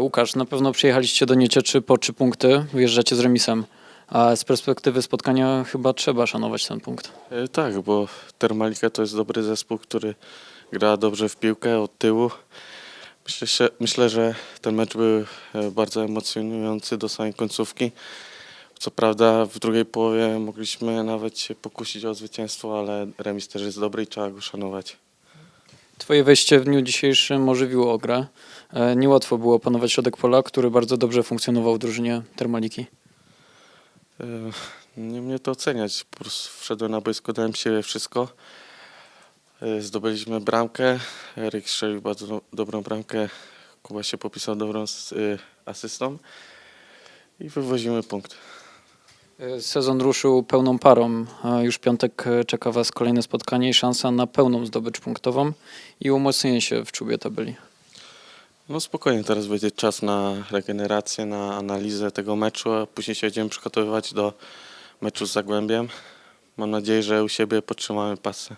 Łukasz, na pewno przyjechaliście do Niecieczy po trzy punkty, wyjeżdżacie z remisem. A z perspektywy spotkania chyba trzeba szanować ten punkt. E, Tak, bo Termalika to jest dobry zespół, który gra dobrze w piłkę od tyłu. Myślę, myślę że ten mecz był e, bardzo emocjonujący do samej końcówki. Co prawda w drugiej połowie mogliśmy nawet się pokusić o zwycięstwo, ale remis też jest dobry i trzeba go szanować. Twoje wejście w dniu dzisiejszym ożywiło grę. E, Niełatwo było opanować środek pola, który bardzo dobrze funkcjonował w drużynie Termaliki. E, Nie mnie to oceniać. Po prostu wszedłem na boisko, dałem się wszystko. E, Zdobyliśmy bramkę. Eryk strzelił bardzo do- dobrą bramkę. Kuba się popisał dobrą asystą. I wywozimy punkt. Sezon ruszył pełną parą. Już piątek czeka Was kolejne spotkanie i szansa na pełną zdobycz punktową i umocnienie się w czubie tabeli. No spokojnie, teraz będzie czas na regenerację, na analizę tego meczu, a później się będziemy przygotowywać do meczu z Zagłębiem. Mam nadzieję, że u siebie podtrzymamy pasę.